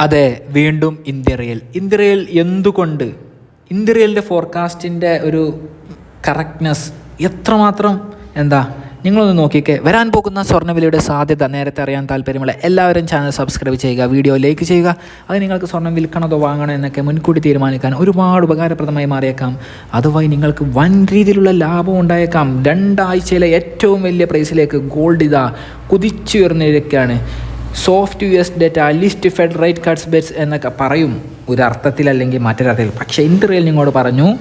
അതെ വീണ്ടും India real India real എന്തുകൊണ്ട്? ഇന്ത്യ റിയലിന്റെ ഫോർകാസ്റ്റിന്റെ ഒരു കറക്റ്റ്നെസ് എത്രമാത്രം? എന്താ? നിങ്ങളൊന്ന് നോക്കിക്കേ. വരാൻ പോകുന്ന സ്വർണവിലയുടെ സാധ്യത നേരത്തെ അറിയാൻ താല്പര്യമുള്ള എല്ലാവരും ചാനൽ സബ്സ്ക്രൈബ് ചെയ്യുക വീഡിയോ ലൈക്ക് ചെയ്യുക. അത് നിങ്ങൾക്ക് സ്വർണം വിൽക്കണതോ വാങ്ങണോ എന്നൊക്കെ മുൻകൂട്ടി തീരുമാനിക്കാൻ ഒരുപാട് ഉപകാരപ്രദമായി മാറിയേക്കാം. അതുവഴി നിങ്ങൾക്ക് വൻ രീതിയിലുള്ള ലാഭം ഉണ്ടായേക്കാം. രണ്ടാഴ്ചയിലെ ഏറ്റവും വലിയ പ്രൈസിലേക്ക് ഗോൾഡ് ഇതാ കുതിച്ചുയർന്നിരിക്കുകയാണ്. Soft U S data lift Fed rate cuts bets എന്നൊക്കെ പറയും. ഒരു അർത്ഥത്തിൽ അല്ലെങ്കിൽ മറ്റൊരർത്ഥത്തിൽ. പക്ഷേ ഇന്റർവ്യൂവിൽ നിങ്ങളോട് പറഞ്ഞു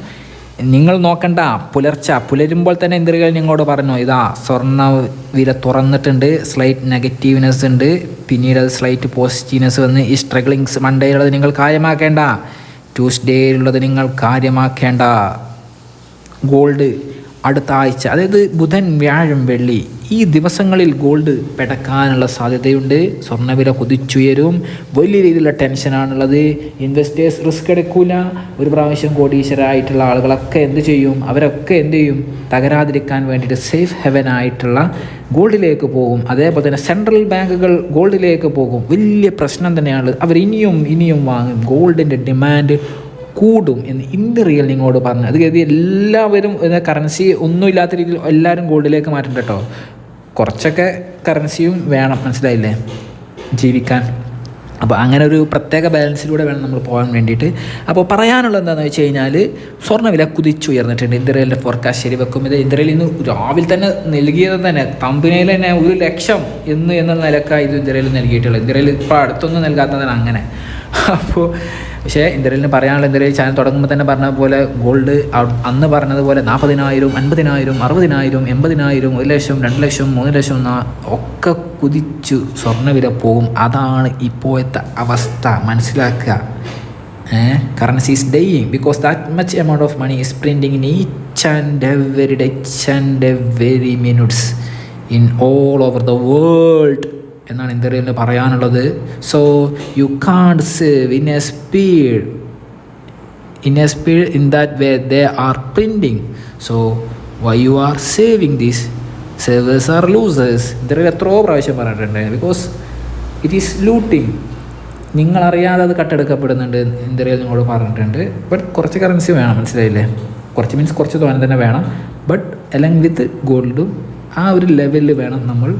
നിങ്ങൾ നോക്കണ്ട പുലർച്ച പുലരുമ്പോൾ തന്നെ ഇന്റർവ്യൂവിൽ നിങ്ങളോട് പറഞ്ഞു ഇതാ സ്വർണ വില തുറന്നിട്ടുണ്ട് സ്ലൈറ്റ് നെഗറ്റീവ്നെസ് ഉണ്ട് പിന്നീട് അത് സ്ലൈറ്റ് പോസിറ്റീവ്നെസ് വന്ന് ഈ സ്ട്രഗ്ലിങ്സ് മൺഡേയിലുള്ളത് നിങ്ങൾ കാര്യമാക്കേണ്ട ട്യൂസ്ഡേയിലുള്ളത് നിങ്ങൾ കാര്യമാക്കേണ്ട. ഗോൾഡ് അടുത്ത ആഴ്ച അതായത് ബുധൻ വ്യാഴം വെള്ളി ഈ ദിവസങ്ങളിൽ ഗോൾഡ് പെടക്കാനുള്ള സാധ്യതയുണ്ട്. സ്വർണവില കുതിച്ചുയരും. വലിയ രീതിയിലുള്ള ടെൻഷനാണുള്ളത് ഇൻവെസ്റ്റേഴ്സ് റിസ്ക് എടുക്കില്ല ഒരു പ്രാവശ്യം കോടീശ്വരായിട്ടുള്ള ആളുകളൊക്കെ എന്ത് ചെയ്യും? അവരൊക്കെ എന്ത് ചെയ്യും? തകരാതിരിക്കാൻ വേണ്ടിയിട്ട് സേഫ് ഹെവൻ ആയിട്ടുള്ള ഗോൾഡിലേക്ക് പോകും. അതേപോലെ തന്നെ സെൻട്രൽ ബാങ്കുകൾ ഗോൾഡിലേക്ക് പോകും. വലിയ പ്രശ്നം തന്നെയാണ് അവർ ഇനിയും ഇനിയും വാങ്ങും. ഗോൾഡിന്റെ ഡിമാൻഡ് കൂടും എന്ന് ഇന്ത്യ റിയൽ നിങ്ങളോട് പറഞ്ഞു. അത് കരുതി എല്ലാവരും കറൻസി ഒന്നും ഇല്ലാത്ത രീതിയിൽ എല്ലാവരും ഗോൾഡിലേക്ക് മാറ്റണ്ട കേട്ടോ കുറച്ചൊക്കെ കറൻസിയും വേണം മനസ്സിലായില്ലേ? ജീവിക്കാൻ. അപ്പോൾ അങ്ങനെ ഒരു പ്രത്യേക ബാലൻസിലൂടെ വേണം നമ്മൾ പോകാൻ വേണ്ടിയിട്ട്. അപ്പോൾ പറയാനുള്ളത് എന്താണെന്ന് വെച്ച് കഴിഞ്ഞാൽ സ്വർണവില കുതിച്ചുയർന്നിട്ടുണ്ട്. ഇന്ത്യയിലെ ഫോർകാസ്റ്റ് ശരി വെക്കും ഇത് ഇന്ത്യയിൽ ഇന്ന് രാവിലെ തന്നെ നൽകിയത് തന്നെ. തമ്പിനയിൽ തന്നെ ഒരു ലക്ഷം എന്ന് എന്ന നിലക്കാണ് ഇത് ഇന്ത്യയിൽ നൽകിയിട്ടുള്ളത്. ഇന്ത്യയിൽ ഇപ്പോൾ അടുത്തൊന്നും നൽകാത്തതാണ് അങ്ങനെ. അപ്പോൾ പക്ഷേ ഇന്ത്യയിലിന് പറയാനുള്ള ഇന്ത്യയിൽ ചാനൽ തുടങ്ങുമ്പോൾ തന്നെ പറഞ്ഞ പോലെ ഗോൾഡ് അന്ന് പറഞ്ഞതുപോലെ നാൽപ്പതിനായിരം അൻപതിനായിരം അറുപതിനായിരം എൺപതിനായിരം ഒരു ലക്ഷം രണ്ട് ലക്ഷം മൂന്ന് ലക്ഷം ഒക്കെ കുതിച്ചു സ്വർണവില പോകും. അതാണ് ഇപ്പോഴത്തെ അവസ്ഥ. മനസ്സിലാക്കുക. Currency is dying because that much amount of money is printing in each and every touch and every minutes in all over the world എന്നാണ് ഇന്ത്യയിൽ പറയാനുള്ളത്. So you can't save in a speed in a speed in that way they are printing so why you are saving these savers are losers ഇന്ത്യയിൽ എത്രയോ പ്രാവശ്യം പറഞ്ഞിട്ടുണ്ട്. Because it is looting നിങ്ങളറിയാതെ അത് കട്ടെടുക്കപ്പെടുന്നുണ്ട് ഇന്ത്യയിൽ നിങ്ങളോട് പറഞ്ഞിട്ടുണ്ട്. ബട്ട് കുറച്ച് കറൻസി വേണം മനസ്സിലായില്ലേ? കുറച്ച് മീൻസ് കുറച്ച് തോന്നെ തന്നെ വേണം. ബട്ട് അലങ് വിത്ത് ഗോൾഡും ആ ഒരു ലെവലിൽ വേണം നമ്മൾ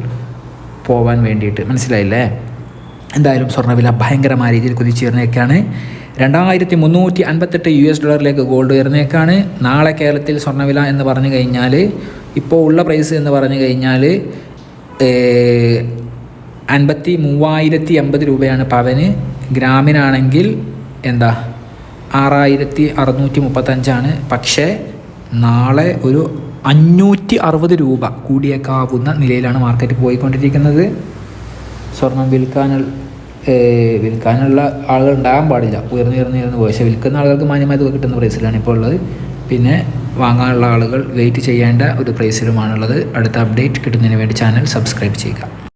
പോവാൻ വേണ്ടിയിട്ട്. മനസ്സിലായില്ലേ? എന്തായാലും സ്വർണവില ഭയങ്കരമായ രീതിയിൽ കുതിച്ചുയർന്നേക്കാണ്. രണ്ടായിരത്തി മുന്നൂറ്റി അൻപത്തെട്ട് യു എസ് ഡോളറിലേക്ക് ഗോൾഡ് ഉയർന്നേക്കാണ്. നാളെ കേരളത്തിൽ സ്വർണവില എന്ന് പറഞ്ഞു കഴിഞ്ഞാൽ ഇപ്പോൾ ഉള്ള പ്രൈസ് എന്ന് പറഞ്ഞു കഴിഞ്ഞാൽ അൻപത്തി മൂവായിരത്തി അമ്പത് രൂപയാണ് പവന്. ഗ്രാമിനാണെങ്കിൽ എന്താ ആറായിരത്തി അറുന്നൂറ്റി മുപ്പത്തഞ്ചാണ് പക്ഷേ നാളെ ഒരു അഞ്ഞൂറ്റി അറുപത് രൂപ കൂടിയേക്കാവുന്ന നിലയിലാണ് മാർക്കറ്റ് പോയിക്കൊണ്ടിരിക്കുന്നത്. സ്വർണം വിൽക്കാനുള്ള വിൽക്കാനുള്ള ആളുകൾ ഉണ്ടാകാൻ പാടില്ല. ഉയർന്നു ഉയർന്നു പോയി. പക്ഷേ വിൽക്കുന്ന ആളുകൾക്ക് മാന്യമായി തുക കിട്ടുന്ന പ്രൈസിലാണ് ഇപ്പോൾ ഉള്ളത്. പിന്നെ വാങ്ങാനുള്ള ആളുകൾ വെയിറ്റ് ചെയ്യേണ്ട ഒരു പ്രൈസിലുമാണുള്ളത്. അടുത്ത അപ്ഡേറ്റ് കിട്ടുന്നതിന് വേണ്ടി ചാനൽ സബ്സ്ക്രൈബ് ചെയ്യുക.